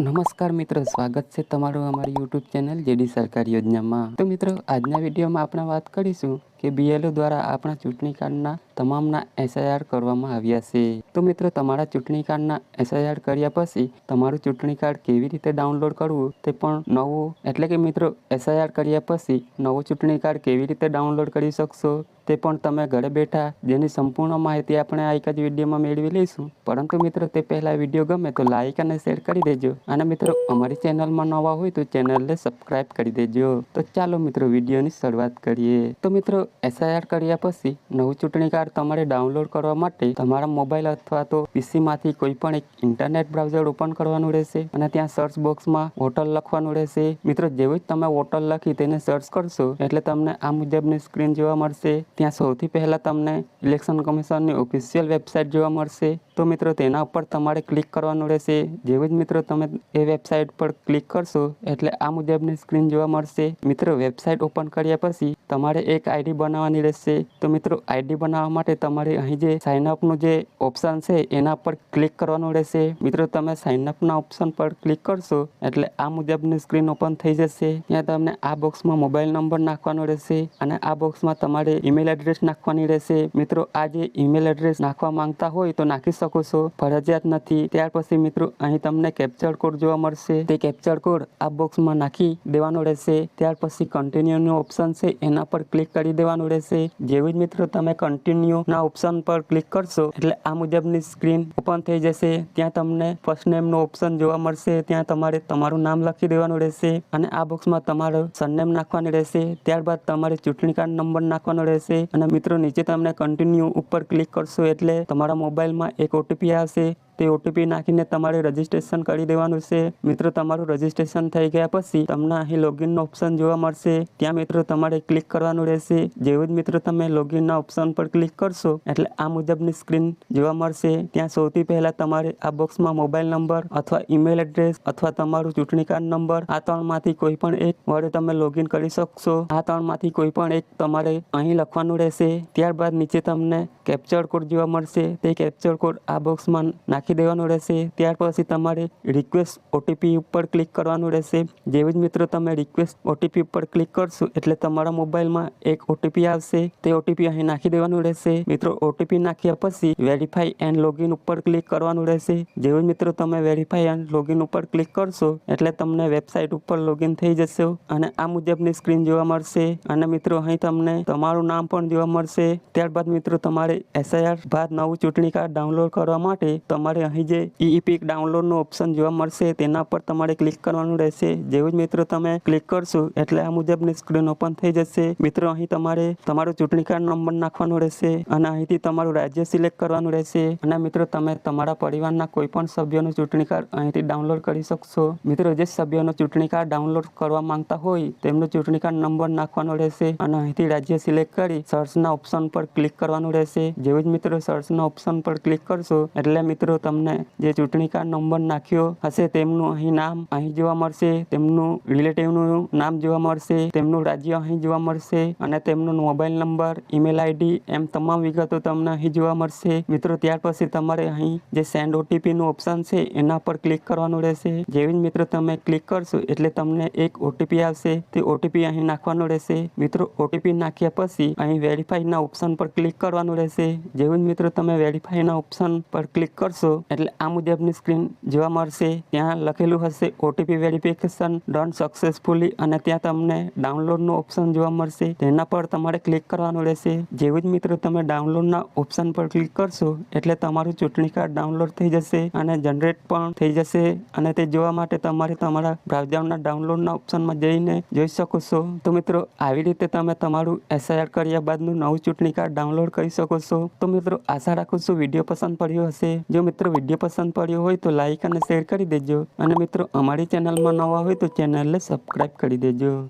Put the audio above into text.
નમસ્કાર મિત્રો, સ્વાગત છે તમારું અમારી યુટ્યુબ ચેનલ જેડી સરકાર યોજનામાં. તો મિત્રો, આજના વિડીયોમાં આપણે વાત કરીશું કે બીએલઓ દ્વારા આપણા ચૂંટણી કાર્ડના તમામના એસઆઈઆર કરવામાં આવ્યા છે. તો મિત્રો, તમારા ચૂંટણી કાર્ડના એસઆઈઆર કર્યા પછી તમારું ચૂંટણી કાર્ડ કેવી રીતે ડાઉનલોડ કરવું તે પણ નવું. એટલે કે મિત્રો એસઆઈઆર કર્યા પછી નવું ચૂંટણી કાર્ડ કેવી રીતે ડાઉનલોડ કરી શકશો તે પણ તમે ઘરે બેઠા જેની સંપૂર્ણ માહિતી આપણે આ એક જ વિડીયોમાં મેળવી લઈશું. પરંતુ મિત્રો, તે પહેલાં વીડિયો ગમે તો લાઇક અને શેર કરી દેજો. અને મિત્રો, અમારી ચેનલમાં નવા હોય તો ચેનલને સબસ્ક્રાઈબ કરી દેજો. તો ચાલો મિત્રો, વિડીયોની શરૂઆત કરીએ. તો મિત્રો એસઆઈઆર કર્યા પછી નવું ચૂંટણી કાર્ડ તમારે ડાઉનલોડ કરવા માટે તમારા મોબાઈલ અથવા તો પીસીમાંથી કોઈ પણ એક ઇન્ટરનેટ બ્રાઉઝર ઓપન કરવાનું રહેશે અને ત્યાં સર્ચ બોક્સમાં વોટર લખવાનું રહેશે. મિત્રો, જેવું જ તમે વોટર લખી તેને સર્ચ કરશો, એટલે તમને આ મુજબની સ્ક્રીન જોવા મળશે. ત્યાં સૌથી પહેલાં તમને ઇલેક્શન કમિશનની ઓફિશિયલ વેબસાઇટ જોવા મળશે. તો મિત્રો, તેના ઉપર તમારે ક્લિક કરવાનું રહેશે. જેવું જ મિત્રો, તમે એ વેબસાઇટ પર ક્લિક કરશો, એટલે આ મુજબની સ્ક્રીન જોવા મળશે. મિત્રો વેબસાઇટ ઓપન કર્યા પછી તમારે એક આઈડી બનાવવાની રહેશે. તો મિત્રો આઈડી બનાવવા માટે તમારે અહીં જે સાઇનઅપનું જે ઓપ્શન છે, એના પર ક્લિક કરવાનું રહેશે. મિત્રો, તમે સાઇનઅપના ઓપ્શન પર ક્લિક કરશો, એટલે આ મુજબની સ્ક્રીન ઓપન થઈ જશે. ત્યાં તમને આ બોક્સમાં મોબાઈલ નંબર નાખવાનો રહેશે અને આ બોક્સમાં તમારે ઈમેલ એડ્રેસ નાખવાની રહેશે. મિત્રો આ જે ઈમેલ એડ્રેસ નાખવા માંગતા હોય તો નાખી શકો છો. ફરજિયાત નથી. ત્યાર પછી મિત્રો, અહીં તમને કેપ્ચર કોડ જોવા મળશે. તે કેપ્ચર કોડ આ બોક્સમાં નાખી દેવાનો રહેશે. ત્યાર પછી કન્ટિન્યુનું ઓપ્શન છે, એના પર ક્લિક કરી દેવાનું રહેશે. જેવી જ મિત્રો તમે કન્ટિન્યુ ના ઓપ્શન પર ક્લિક કરશો, એટલે આ મુજબની સ્ક્રીન ઓપન થઈ જશે. ત્યાં તમને ફર્સ્ટ નેમનો ઓપ્શન જોવા મળશે. ત્યાં તમારે તમારું નામ લખી દેવાનું રહેશે અને આ બોક્સમાં તમારો સરનેમ નાખવાનું રહેશે. ત્યારબાદ તમારે ચૂંટણી કાર્ડ નંબર નાખવાનો રહેશે. અને મિત્રો નીચે તમને કન્ટિન્યુ ઉપર ક્લિક કરશો એટલે તમારા મોબાઈલમાં એક ઓટીપી આવશે. તે ઓટીપી નાખીને તમારે રજીસ્ટ્રેશન કરી દેવાનું છે. મિત્રો, તમારું રજીસ્ટ્રેશન થઈ ગયા પછી તમને અહીં લોગિનનો ઓપ્શન જોવા મળશે. ત્યાં મિત્રો તમારે ક્લિક કરવાનું રહેશે. જેવું જ મિત્રો તમે લોગિનના ઓપ્શન પર ક્લિક કરશો, એટલે આ મુજબની સ્ક્રીન જોવા મળશે. ત્યાં સૌથી પહેલાં તમારે આ બોક્સમાં મોબાઈલ નંબર અથવા ઈમેલ એડ્રેસ અથવા તમારું ચૂંટણી કાર્ડ નંબર આ ત્રણમાંથી કોઈ પણ એક વડે તમે લોગિન કરી શકશો. આ ત્રણમાંથી કોઈ પણ એક તમારે અહીં લખવાનું રહેશે. ત્યારબાદ નીચે તમને કેપ્ચર કોડ જોવા મળશે. તે કેપ્ચર કોડ આ બોક્સમાં નાખી નાખી દેવાનું રહેશે. ત્યાર પછી તમારે રિક્વેસ્ટ ઓટીપી ઉપર ક્લિક કરવાનું રહેશે. જેવી જ મિત્રો તમે રિક્વેસ્ટ ઓટીપી ઉપર ક્લિક કરશો એટલે તમારા મોબાઈલમાં એક ઓટીપી આવશે. તે ઓટીપી અહીં નાખી દેવાનું રહેશે. મિત્રો ઓટીપી નાખ્યા પછી વેરીફાઈ એન્ડ લોગિન ઉપર ક્લિક કરવાનું રહેશે. જેવું મિત્રો તમે વેરીફાઈ એન્ડ લોગિન ઉપર ક્લિક કરશો એટલે તમને વેબસાઇટ ઉપર લોગિન થઈ જશે. અને આ મુજબની સ્ક્રીન જોવા મળશે. અને મિત્રો, અહીં તમને તમારું નામ પણ જોવા મળશે. ત્યારબાદ મિત્રો, તમારે એસઆઈઆર બાદ નવું ચૂંટણી કાર્ડ ડાઉનલોડ કરવા માટે તમારે તમારે અહીં જે ઈ પીક ડાઉનલોડનું ઓપ્શન જોવા મળશે, તેના પર તમારે ક્લિક કરવાનું રહેશે. જેવું જ મિત્રો તમે ક્લિક કરશો, એટલે આ મુજબની સ્ક્રીન ઓપન થઈ જશે. મિત્રો, અહીં તમારે તમારું ચૂંટણી કાર્ડ નંબર નાખવાનો રહેશે અને અહીંથી તમારું રાજ્ય સિલેક્ટ કરવાનું રહેશે. અને મિત્રો, તમે તમારા પરિવારના કોઈ પણ સભ્યનું ચૂંટણી કાર્ડ અહીંથી ડાઉનલોડ કરી શકશો. મિત્રો, જે સભ્યોનો ચૂંટણી કાર્ડ ડાઉનલોડ કરવા માંગતા હોય, તેમનો ચૂંટણી કાર્ડ નંબર નાખવાનો રહેશે અને અહીંથી રાજ્ય સિલેક્ટ કરી સર્ચના ઓપ્શન પર ક્લિક કરવાનું રહેશે. જેવું જ મિત્રો સર્ચના ઓપ્શન પર ક્લિક કરશો, એટલે મિત્રો તમને જે ચૂંટણી કાર્ડ નંબર નાખ્યો હશે તેમનું અહીં નામ અહીં જોવા મળશે, તેમનું રિલેટિવનું નામ જોવા મળશે, તેમનું રાજ્ય અહીં જોવા મળશે અને તેમનો મોબાઈલ નંબર ઈમેલ આઈડી એમ તમામ વિગતો તમને અહીં જોવા મળશે. મિત્રો, ત્યાર પછી તમારે અહીં જે સેન્ડ ઓટીપીનું ઓપ્શન છે એના પર ક્લિક કરવાનું રહેશે. જેવી મિત્રો તમે ક્લિક કરશો એટલે તમને એક ઓટીપી આવશે. તે ઓટીપી અહીં નાખવાનો રહેશે. મિત્રો ઓટીપી નાખ્યા પછી અહીં વેરીફાઈના ઓપ્શન પર ક્લિક કરવાનું રહેશે. જેવું જ મિત્રો તમે વેરીફાઈના ઓપ્શન પર ક્લિક કરશો એટલે આ મુજબની સ્ક્રીન જોવા મળશે. ત્યાં લખેલું હશે ઓટીપી વેરિફિકેશન ડન સક્સેસફુલી અને ત્યાં તમને ડાઉનલોડનું ઓપ્શન જોવા મળશે. તેના પર તમારે ક્લિક કરવાનું રહેશે. જેવું જ મિત્રો તમે ડાઉનલોડના ઓપ્શન પર ક્લિક કરશો, એટલે તમારું ચૂંટણી કાર્ડ ડાઉનલોડ થઈ જશે અને જનરેટ પણ થઈ જશે. અને તે જોવા માટે તમારે તમારા બ્રાઉઝરના ડાઉનલોડના ઓપ્શનમાં જઈને જોઈ શકો છો. તો મિત્રો, આવી રીતે તમે તમારું એસઆઈઆર કર્યા બાદનું નવું ચૂંટણી કાર્ડ ડાઉનલોડ કરી શકો છો. તો મિત્રો, આશા રાખું છું વીડિયો પસંદ પડ્યો હશે. જો મિત્રો વીડિયો પસંદ પડ્યો હોય તો લાઈક અને શેર કરી દેજો. અને મિત્રો અમારી ચેનલમાં નવા હોય તો ચેનલને સબસ્ક્રાઈબ કરી દેજો.